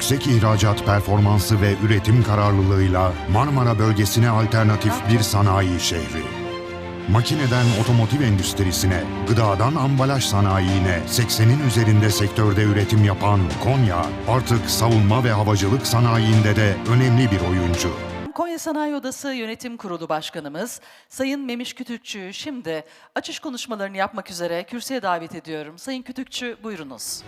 yüksek ihracat performansı ve üretim kararlılığıyla Marmara bölgesine alternatif bir sanayi şehri. Makineden otomotiv endüstrisine, gıdadan ambalaj sanayine 80'in üzerinde sektörde üretim yapan Konya, artık savunma ve havacılık sanayinde de önemli bir oyuncu. Konya Sanayi Odası Yönetim Kurulu Başkanımız Sayın Memiş Kütükçü şimdi açış konuşmalarını yapmak üzere kürsüye davet ediyorum. Sayın Kütükçü buyurunuz.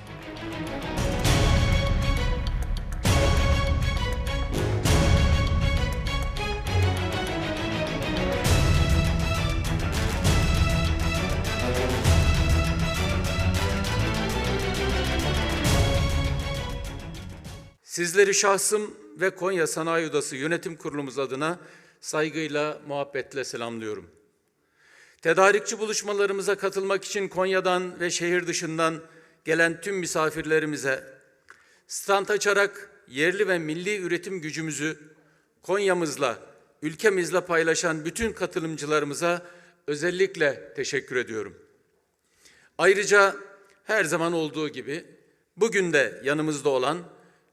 Sizleri şahsım ve Konya Sanayi Odası Yönetim Kurulumuz adına saygıyla, muhabbetle selamlıyorum. Tedarikçi buluşmalarımıza katılmak için Konya'dan ve şehir dışından gelen tüm misafirlerimize, stand açarak yerli ve milli üretim gücümüzü Konya'mızla, ülkemizle paylaşan bütün katılımcılarımıza özellikle teşekkür ediyorum. Ayrıca her zaman olduğu gibi bugün de yanımızda olan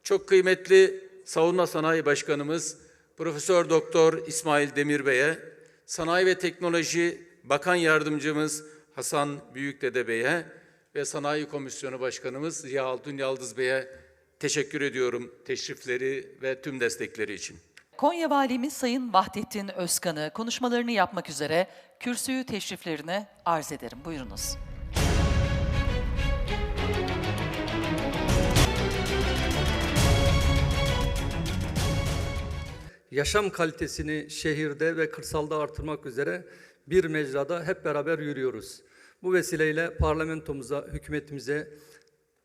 çok kıymetli Savunma Sanayi Başkanımız Profesör Doktor İsmail Demir Bey'e, Sanayi ve Teknoloji Bakan Yardımcımız Hasan Büyükdede Bey'e ve Sanayi Komisyonu Başkanımız Ziya Altun Yaldız Bey'e teşekkür ediyorum teşrifleri ve tüm destekleri için. Konya Valimiz Sayın Vahdettin Özkan'ı konuşmalarını yapmak üzere kürsüyü teşriflerine arz ederim. Buyurunuz. Yaşam kalitesini şehirde ve kırsalda artırmak üzere bir mecrada hep beraber yürüyoruz. Bu vesileyle parlamentomuza, hükümetimize,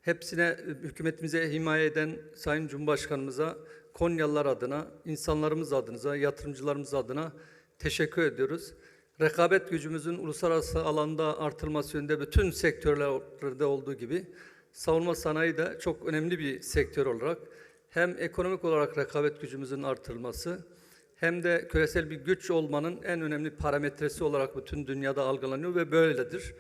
hepsine hükümetimize himaye eden Sayın Cumhurbaşkanımıza, Konyalılar adına, insanlarımız adına, yatırımcılarımız adına teşekkür ediyoruz. Rekabet gücümüzün uluslararası alanda artırılması yönünde bütün sektörlerde olduğu gibi savunma sanayi de çok önemli bir sektör olarak hem ekonomik olarak rekabet gücümüzün artırılması hem de küresel bir güç olmanın en önemli parametresi olarak bütün dünyada algılanıyor ve böyledir.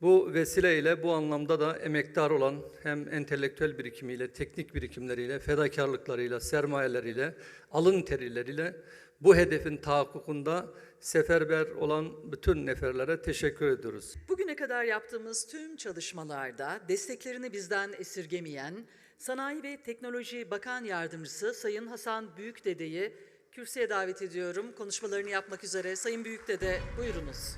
Bu vesileyle bu anlamda da emektar olan hem entelektüel birikimiyle, teknik birikimleriyle, fedakarlıklarıyla, sermayeleriyle, alın terileriyle bu hedefin tahakkukunda seferber olan bütün neferlere teşekkür ediyoruz. Bugüne kadar yaptığımız tüm çalışmalarda desteklerini bizden esirgemeyen Sanayi ve Teknoloji Bakan Yardımcısı Sayın Hasan Büyükdede'yi kürsüye davet ediyorum. Konuşmalarını yapmak üzere Sayın Büyükdede buyurunuz.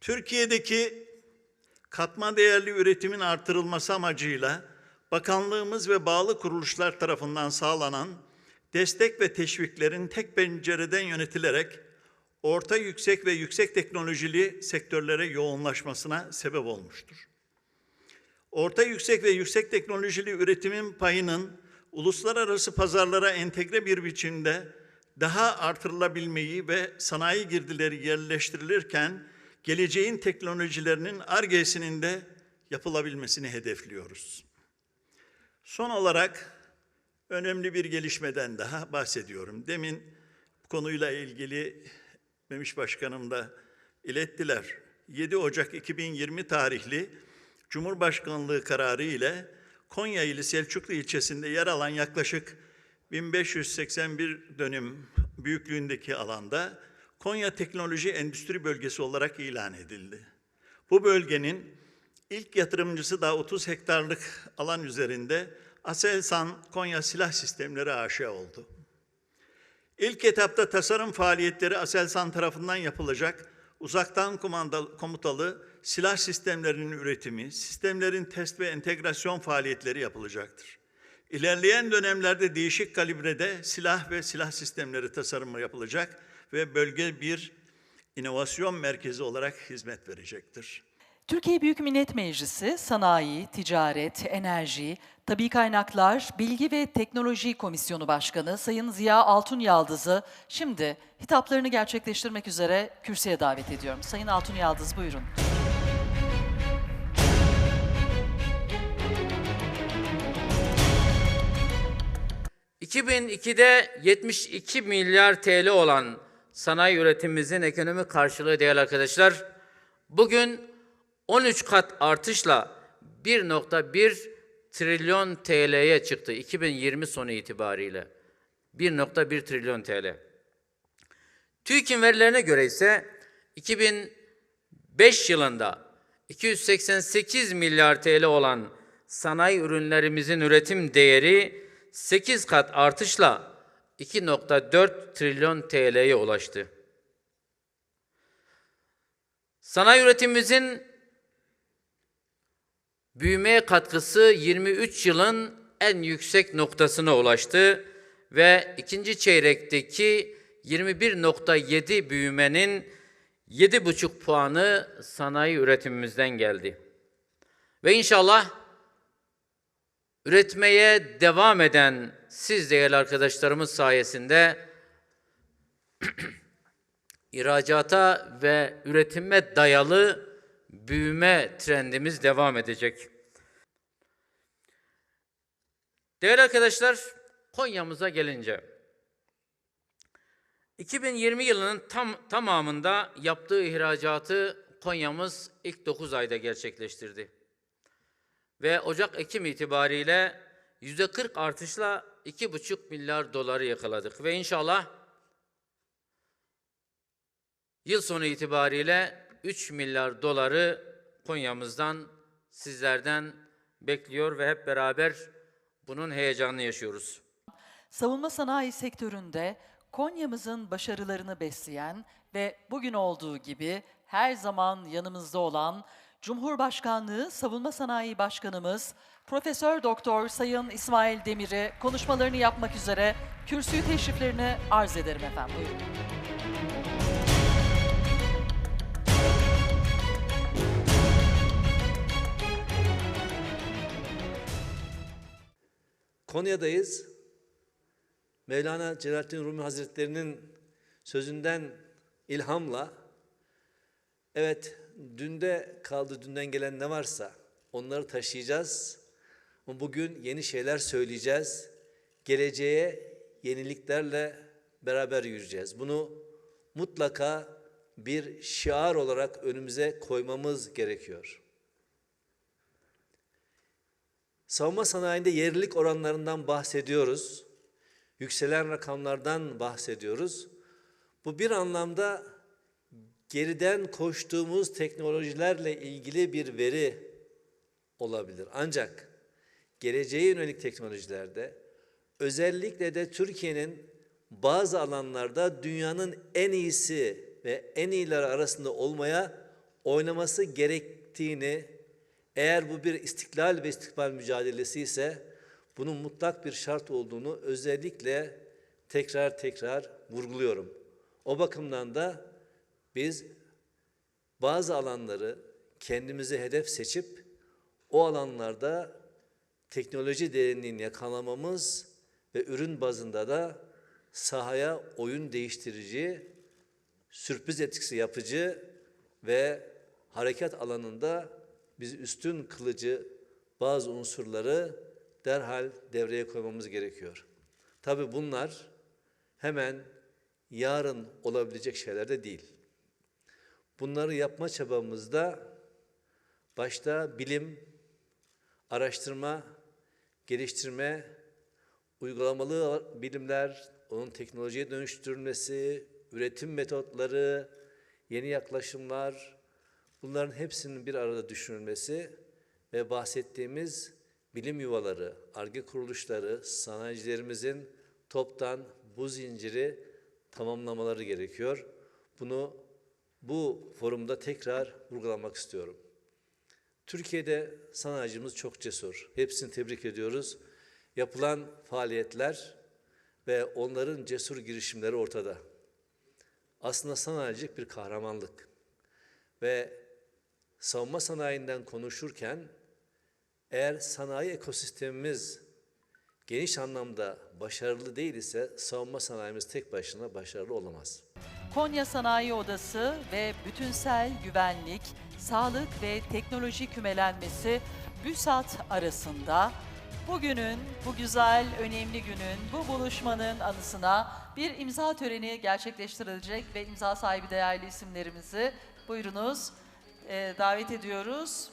Türkiye'deki katma değerli üretimin artırılması amacıyla bakanlığımız ve bağlı kuruluşlar tarafından sağlanan destek ve teşviklerin tek pencereden yönetilerek orta yüksek ve yüksek teknolojili sektörlere yoğunlaşmasına sebep olmuştur. Orta yüksek ve yüksek teknolojili üretimin payının uluslararası pazarlara entegre bir biçimde daha artırılabilmeyi ve sanayi girdileri yerleştirilirken geleceğin teknolojilerinin argesinin de yapılabilmesini hedefliyoruz. Son olarak önemli bir gelişmeden daha bahsediyorum. Demin konuyla ilgili Memiş Başkanım da ilettiler. 7 Ocak 2020 tarihli Cumhurbaşkanlığı kararı ile Konya ili Selçuklu ilçesinde yer alan yaklaşık 1581 dönüm büyüklüğündeki alanda Konya Teknoloji Endüstri Bölgesi olarak ilan edildi. Bu bölgenin ilk yatırımcısı da 30 hektarlık alan üzerinde Aselsan Konya Silah Sistemleri AŞ oldu. İlk etapta tasarım faaliyetleri Aselsan tarafından yapılacak uzaktan komutalı silah sistemlerinin üretimi, sistemlerin test ve entegrasyon faaliyetleri yapılacaktır. İlerleyen dönemlerde değişik kalibrede silah ve silah sistemleri tasarımı yapılacak ve bölge bir inovasyon merkezi olarak hizmet verecektir. Türkiye Büyük Millet Meclisi Sanayi, Ticaret, Enerji, Tabi Kaynaklar, Bilgi ve Teknoloji Komisyonu Başkanı Sayın Ziya Altun Yaldız'ı şimdi hitaplarını gerçekleştirmek üzere kürsüye davet ediyorum. Sayın Altun Yaldız buyurun. ...2002'de 72 milyar TL olan sanayi üretimimizin ekonomik karşılığı değerli arkadaşlar, bugün 13 kat artışla 1.1 trilyon TL'ye çıktı 2020 sonu itibariyle. 1.1 trilyon TL. TÜİK'in verilerine göre ise 2005 yılında 288 milyar TL olan sanayi ürünlerimizin üretim değeri 8 kat artışla 2.4 trilyon TL'ye ulaştı. Sanayi üretimimizin büyümeye katkısı 23 yılın en yüksek noktasına ulaştı ve ikinci çeyrekteki 21.7 büyümenin 7,5 puanı sanayi üretimimizden geldi. Ve inşallah üretmeye devam eden siz değerli arkadaşlarımız sayesinde ihracata ve üretime dayalı büyüme trendimiz devam edecek. Değerli arkadaşlar, Konya'mıza gelince 2020 yılının tam tamamında yaptığı ihracatı Konya'mız ilk 9 ayda gerçekleştirdi. Ve Ocak-Ekim itibariyle %40 artışla 2,5 milyar doları yakaladık. Ve inşallah Yıl sonu itibariyle 3 milyar doları Konya'mızdan, sizlerden bekliyor ve hep beraber bunun heyecanını yaşıyoruz. Savunma sanayi sektöründe Konya'mızın başarılarını besleyen ve bugün olduğu gibi her zaman yanımızda olan Cumhurbaşkanlığı Savunma Sanayi Başkanımız Profesör Doktor Sayın İsmail Demir'i konuşmalarını yapmak üzere kürsüyü teşriflerini arz ederim efendim. Buyurun. Konya'dayız. Mevlana Celaleddin Rumi Hazretleri'nin sözünden ilhamla evet dünde kaldı dünden gelen ne varsa onları taşıyacağız. Bugün yeni şeyler söyleyeceğiz. Geleceğe yeniliklerle beraber yürüyeceğiz. Bunu mutlaka bir şiar olarak önümüze koymamız gerekiyor. Savunma sanayinde yerlilik oranlarından bahsediyoruz. Yükselen rakamlardan bahsediyoruz. Bu bir anlamda geriden koştuğumuz teknolojilerle ilgili bir veri olabilir. Ancak geleceğe yönelik teknolojilerde özellikle de Türkiye'nin bazı alanlarda dünyanın en iyisi ve en iyileri arasında olmaya oynaması gerektiğini eğer bu bir istiklal ve istikbal mücadelesi ise bunun mutlak bir şart olduğunu özellikle tekrar tekrar vurguluyorum. O bakımdan da biz bazı alanları kendimize hedef seçip o alanlarda teknoloji derinliğini yakalamamız ve ürün bazında da sahaya oyun değiştirici, sürpriz etkisi yapıcı ve harekat alanında biz üstün kılıcı bazı unsurları derhal devreye koymamız gerekiyor. Tabi bunlar hemen yarın olabilecek şeyler de değil. Bunları yapma çabamızda başta bilim, araştırma, geliştirme, uygulamalı bilimler, onun teknolojiye dönüştürülmesi, üretim metotları, yeni yaklaşımlar, bunların hepsinin bir arada düşünülmesi ve bahsettiğimiz bilim yuvaları, ARGE kuruluşları, sanayicilerimizin toptan bu zinciri tamamlamaları gerekiyor. Bunu bu forumda tekrar vurgulamak istiyorum. Türkiye'de sanayicimiz çok cesur. Hepsini tebrik ediyoruz. Yapılan faaliyetler ve onların cesur girişimleri ortada. Aslında sanayicilik bir kahramanlık. Ve savunma sanayinden konuşurken eğer sanayi ekosistemimiz geniş anlamda başarılı değil ise savunma sanayimiz tek başına başarılı olamaz. Konya Sanayi Odası ve bütünsel güvenlik, sağlık ve teknoloji kümelenmesi BÜSAT arasında bugünün, bu güzel, önemli günün, bu buluşmanın anısına bir imza töreni gerçekleştirilecek ve imza sahibi değerli isimlerimizi buyurunuz e, davet ediyoruz.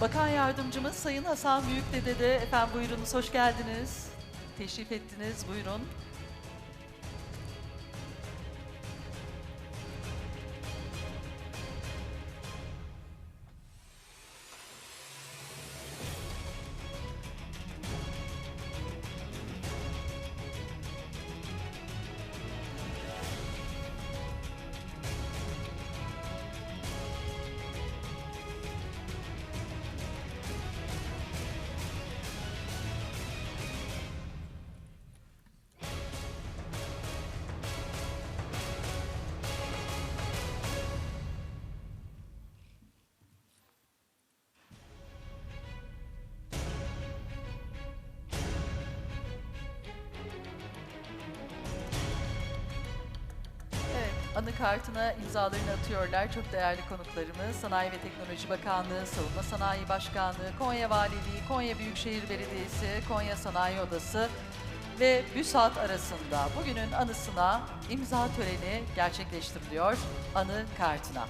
Bakan Yardımcımız Sayın Hasan Büyükdede de efendim buyurunuz, hoş geldiniz. Teşrif ettiniz, buyurun. Anı kartına imzalarını atıyorlar çok değerli konuklarımız. Sanayi ve Teknoloji Bakanlığı, Savunma Sanayi Başkanlığı, Konya Valiliği, Konya Büyükşehir Belediyesi, Konya Sanayi Odası ve BÜSAT arasında bugünün anısına imza töreni gerçekleştiriliyor anı kartına.